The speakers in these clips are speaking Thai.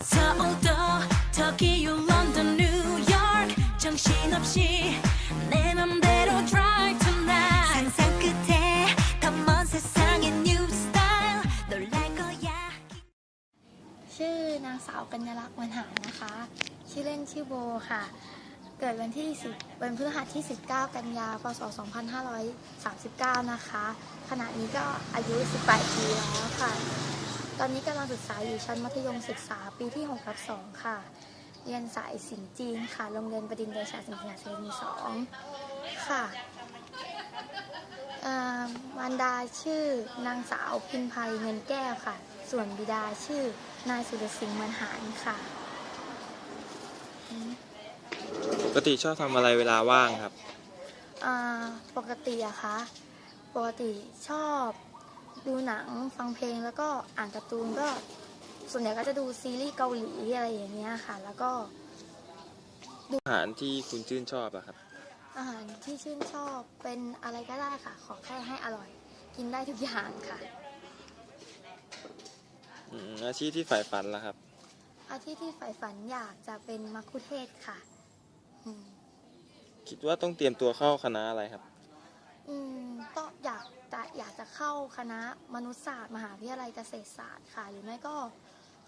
서울도 터키요 런던 뉴욕 정신없이 내 맘대로 drive tonight 상상 끝에 더 먼 세상의 new style 놀랄 거야 ชื่อนางสาวกัญญาลักษณ์วันหารนะคะ ชื่อเล่นชื่อโบค่ะ เกิดวันที่10วันพฤหัสที่ 19 กันยา พศ 2539 นะคะ ขณะนี้ก็อายุ 18 ปีแล้วค่ะ ตอนนี้กำลังศึกษาอยู่ชั้นมัธยมศึกษาปีที่6ทับ2ค่ะ เรียนสายสินจีนค่ะ โรงเรียนบดินทร์เดชาสิงห์เซนีสองค่ะเอ่อมารดาชื่อนางสาวพิมภัยเงินแก้วค่ะ ส่วนบิดาชื่อนายสุรสิงห์มันหารค่ะ ปกติชอบทำอะไรเวลาว่างครับ อ่า ปกติอะคะ ปกติชอบ ดูหนังฟังเพลงแล้วก็อ่านการ์ตูนก็ส่วนใหญ่ก็จะดูซีรีส์เกาหลีอะไรอย่างเงี้ยค่ะ แล้วก็อาหารที่คุณชื่นชอบอะครับ อาหารที่ชื่นชอบเป็นอะไรก็ได้ค่ะ ขอแค่ให้อร่อย กินได้ทุกอย่างค่ะ อืมอาชีพที่ใฝ่ฝันล่ะครับ อาที่ที่ใฝ่ฝันอยากจะเป็นมัคคุเทศก์ค่ะอืมคิดว่าต้องเตรียมตัวเข้าคณะอะไรครับ อืมก็ อยากจะเข้าคณะมนุษยศาสตร์ มหาวิทยาลัยเกษตรศาสตร์ค่ะ หรือไม่ก็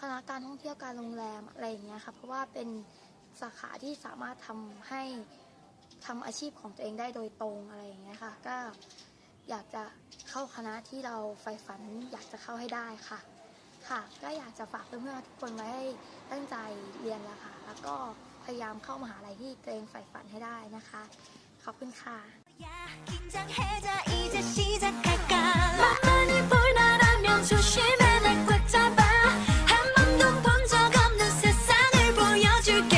คณะการท่องเที่ยวการโรงแรมอะไรอย่างเงี้ยค่ะเพราะว่าเป็นสาขาที่สามารถทำให้ทำอาชีพของตัวเองได้โดยตรงอะไรอย่างเงี้ยค่ะ ก็อยากจะเข้าคณะที่เราใฝ่ฝันอยากจะเข้าให้ได้ค่ะ ค่ะ ก็อยากจะฝากเพื่อนๆทุกคนไว้ให้ตั้งใจเรียนละค่ะ แล้วก็พยายามเข้ามหาลัยที่ตัวเองใฝ่ฝันให้ได้นะคะ ขอบคุณค่ะ you